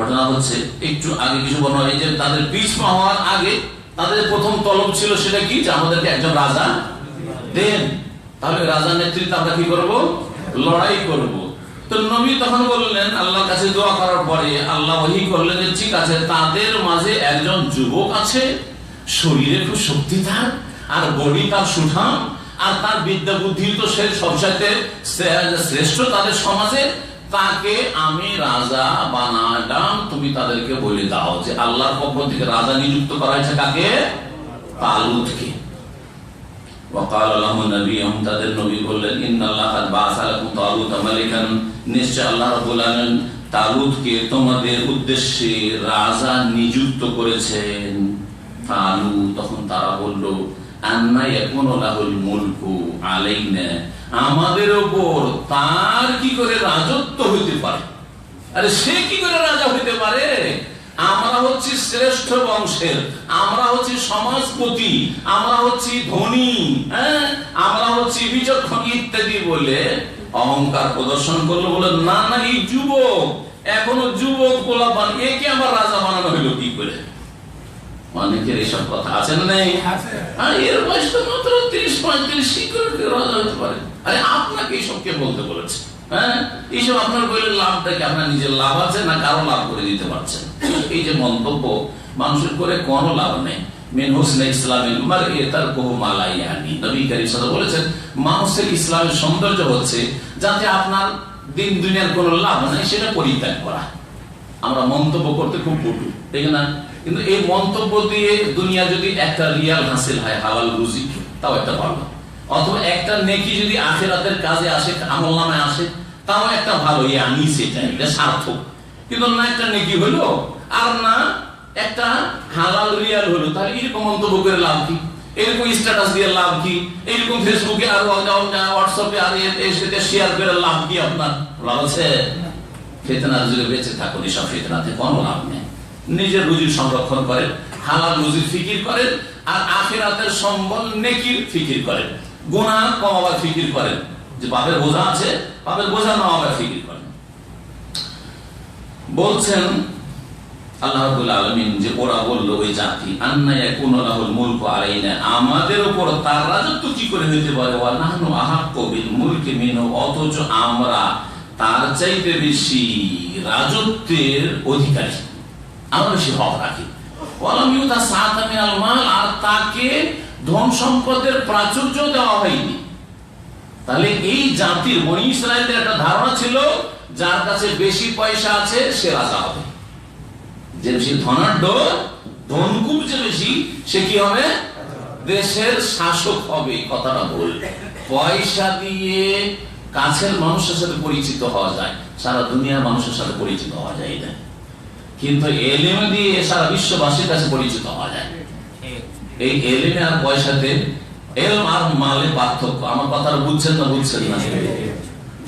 ঘটনা হচ্ছে, একটু আগে কিছু বর্ণনা এই যে তাদের পিছ পা হওয়ার আগে তাদের প্রথম তলব ছিল সেটা কি? আমাদেরকে একজন রাজা দেন। তাহলে রাজার নেতৃত্বে আমরা কি করব? লড়াই করব। তো নবী তখন বললেন কাছে দোয়া করার পরে আল্লাহ ওহি করলেন ঠিক আছে, তাদের মাঝে একজন যুবক আছে, শরীরে খুব শক্তি আর বডি তার সুঠাম, আর তার বিদ্যা বুদ্ধি তো সে সবসাথে শ্রেষ্ঠ তাদের সমাজে তাকে আমি রাজা বানালাম, তুমি তাদেরকে বলে দাও যে আল্লাহর পক্ষ থেকে রাজা নিযুক্ত করা হয়েছে কাকে তালুদকে তারা বলল আমাদের উপর তার কি করে রাজত্ব হইতে পারে? আরে সে কি করে রাজা হইতে পারে? আমরা হচ্ছি শ্রেষ্ঠ বংশের, আমরা হচ্ছি সমাজপতি, আমরা হচ্ছি ধনী হ্যাঁ? আমরা হচ্ছি বিচক্ষণ ইত্যাদি বলে অহংকার প্রদর্শন করল বলে, না না, এই যুবক, এখনও যুবক গোলাপান একে আমার রাজা বানানো হইল কি করে? অনেকের এসব কথা আছে না নেই? আর এর বয়স তো মাত্র তিরিশ পঁয়ত্রিশ কি করে রাজা হতে পারে। আরে আপনাকে এইসব কে বলতে বলেছে? হ্যাঁ? এইসব আপনার বললে লাভটা কি? আপনার নিজের লাভ আছে না কারও লাভ করে দিতে পারছেন? এই যে মন্তব্য মানুষের করে কোনো লাভ নেই। মিন হোসেন ইসলামের মার এ তার বহু মালাই নবী করিম সাল্লাল্লাহু বলেছেন মানুষের ইসলামের সৌন্দর্য হচ্ছে যাতে আপনার দিন দুনিয়ার কোনো লাভ নেই সেটা পরিত্যাগ করা। আমরা মন্তব্য করতে খুব পটু ঠিক না? কিন্তু এই মন্তব্য দিয়ে দুনিয়া যদি একটা রিয়াল হাসিল হয়, হালাল রুজি, তাও একটা ভালো। অথবা একটা নেকি যদি আখেরাতের কাজে আসে, আমল নামে আসে, তাও একটা ভালো। ইয়ে আমি সেটা এটা সার্থক। কিন্তু না একটা নেকি হলো, আর না একটা হালাল রিয়াল হলো, তাহলে এরকম মন্তব্য করে লাভ কি? এরকম স্ট্যাটাস দিয়ে লাভ কি? এরকম ফেসবুকে আর হোয়াটসঅ্যাপে আর এসে শেয়ার করে লাভ কি আপনার? লাভ আছে? ফেতনার যুগে বেঁচে থাকুন, এসব ফেতনাতে কোনো লাভ নেই। নিজের রুজির সংরক্ষণ করেন, হালাল রুজির ফিকির করেন, আর আখেরাতের সম্বল নেকির ফিকির করেন। গুণা কমাবার ফিকির করেন। যে বাপের বোঝা আছে, বাপের বোঝা নামাবার ফিকির করেন। বলছেন আল্লাহ রাব্বুল আলামিন যে ওরা বলল, ওই জাতি, আন্না ইয়াকুনু লাহুল মুলকু আলাইনা। আমাদের উপর তার রাজত্ব কি করে হইতে পারে? ওয়া নাহনু আহাক্কু বিল মুলকি মিনহু, অথচ আমরা তার চাইতে বেশি রাজত্বের অধিকারী। আমরা বেশি হক রাখি। ধন সম্পদের প্রাচুর্য দেওয়া হয়নি। তাহলে এই জাতির একটা ধারণা ছিল, যার কাছে বেশি পয়সা আছে, সে হবে। যে ধনকুব যে বেশি, সে কি হবে? দেশের শাসক হবে কথাটা বল পয়সা দিয়ে কাছের মানুষের সাথে পরিচিত হওয়া যায়, সারা দুনিয়ার মানুষের সাথে পরিচিত হওয়া যায় না কিন্তু এলেমে দিয়ে সারা বিশ্ববাসীর কাছে পরিচিত হওয়া যায়। এই এলেমে আর পয়সাতে এলম আর মালে পার্থক্য। আমার কথা বুঝছেন না বুঝছেন না?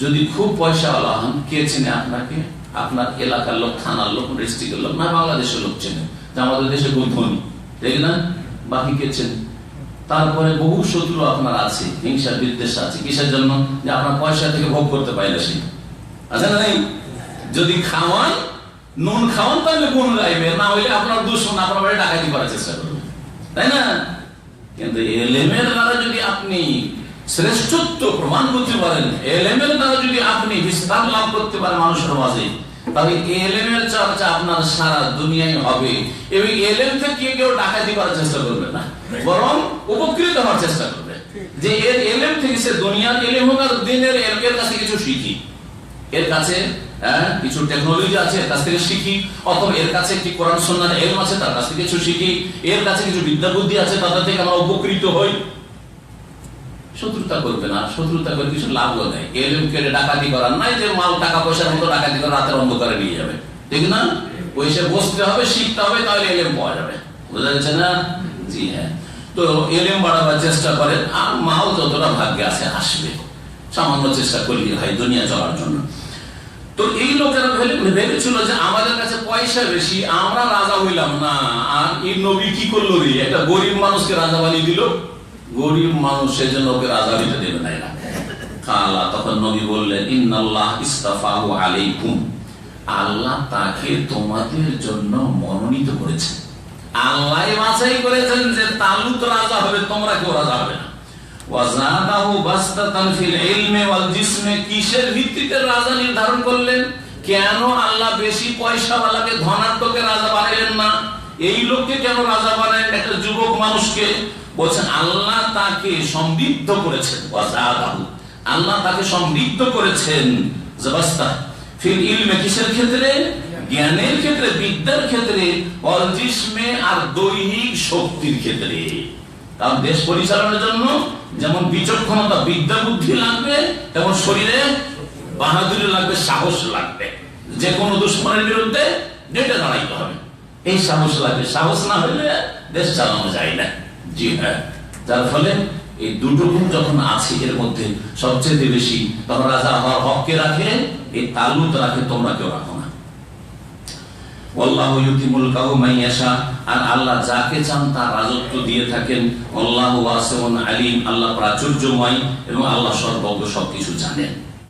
যদি খুব পয়সাওয়ালা হন, কে চেনে আপনাকে? আপনার এলাকার লোক, থানার লোক, ডিস্ট্রিক্টের লোক, না বাংলাদেশের লোক চেনে আমাদের দেশে খুব ঠিক না? বাকি কে চেনে? তারপরে বহু শত্রু আপনার আছে, হিংসা, বিদ্বেষ আছে। কিসের জন্য? যে আপনার পয়সা থেকে ভোগ করতে পারে সে। আছে না যদি খাওয়ান নুন খাওয়ান তাহলে গুণ গাইবে না হইলে আপনার দুশ্মন আপনার বাড়ি ডাকাতি করার চেষ্টা করবে তাই না? কিন্তু এলেমের দ্বারা যদি আপনি শ্রেষ্ঠত্ব প্রমাণ করতে পারেন, এলেমের দ্বারা যদি আপনি বিস্তার লাভ করতে পারেন মানুষের মাঝে, তাহলে এলেমের চর্চা আপনার সারা দুনিয়ায় হবে। এবং এলেম থেকে কেউ ডাকাতি করার চেষ্টা করবে না, বরং উপকৃত হওয়ার চেষ্টা করবে। যে এর এলেম থেকে সে দুনিয়ার এলেম হোক আর দিনের এর কাছে কিছু শিখি। এর কাছে কিছু টেকনোলজি আছে কাছ থেকে শিখি। অথবা এর কাছে কি কোরআন সন্ন্যার এলম আছে, তার কাছ থেকে কিছু শিখি। এর কাছে কিছু বিদ্যা বুদ্ধি আছে তাদের থেকে আমরা উপকৃত হই। শত্রুতা করবে না, শত্রুতা করে কিছু নেই। এলএম কেড়ে ডাকাতি করার নাই, যে মাল, টাকা, পয়সার মতো ডাকাতি করে রাতের অন্ধকারে নিয়ে যাবে। ঠিক না? ওই সে বসতে হবে, শিখতে হবে, তাহলে এলএম পাওয়া যাবে। বোঝা যাচ্ছে না? জি হ্যাঁ। তো এলএম বাড়াবার চেষ্টা করেন, আর মাও যতটা ভাগ্যে আছে, আসবে। সামান্য চেষ্টা করলি হয়, দুনিয়া চলার জন্য। তো এই লোকেরা ভেবেছিল যে আমাদের কাছে পয়সা বেশি, আমরা রাজা হইলাম। না, আর এই নবী কি করল রে? একটা গরিব মানুষকে রাজা বানিয়ে দিল। গরিব মানুষ সেজন্য ওকে রাজা হইতে দেবে না। কালা, তখন নবী বললেন, ইন্নাল্লাহ ইস্তাফাহু আলাইকুম। আল্লাহ তাকে তোমাদের জন্য মনোনীত করেছেন আল্লাহ বাছাই করেছেন যে তালুত রাজা হবে, তোমরা কেউ রাজা হবে না। কিসের ভিত্তিতে রাজা নির্ধারণ করলেন? কেন আল্লাহ বেশি ধনাত্মকে রাজা বানাইলেন না? এই লোককে কেন রাজা বানালেন একটা যুবক মানুষকে বলছেন আল্লাহ তাকে সমৃদ্ধ করেছেন। আল্লাহ তাকে সমৃদ্ধ করেছেন। ফিল ইলমে কিসের ক্ষেত্রে? জ্ঞানের ক্ষেত্রে, বিদ্যার ক্ষেত্রে অল আর দৈহিক শক্তির ক্ষেত্রে। কারণ দেশ পরিচালনার জন্য যেমন বিচক্ষণতা, বিদ্যা বুদ্ধি লাগবে, তেমন শরীরে বাহাদুরি লাগবে, সাহস লাগবে। যে কোনো দুশ্মনের বিরুদ্ধে ডেটে দাঁড়াইতে হবে। এই সাহস লাগবে। সাহস না হলে দেশ চালানো যায় না। জি হ্যাঁ। যার ফলে এই দুটো গুণ যখন আছে, এর মধ্যে সবচেয়ে বেশি, তখন রাজা হওয়ার হককে রাখে, এই তালুত রাখে, তোমরা কেউ রাখো না আল্লাহ ইউতিমুল কাউ মাইয়াশা আর আল্লাহ যাকে চান রাজত্ব দিয়ে থাকেন। আল্লাহ আলিম। আল্লাহ প্রাচুর্যময় এবং আল্লাহ সর্বজ্ঞ সবকিছু জানেন।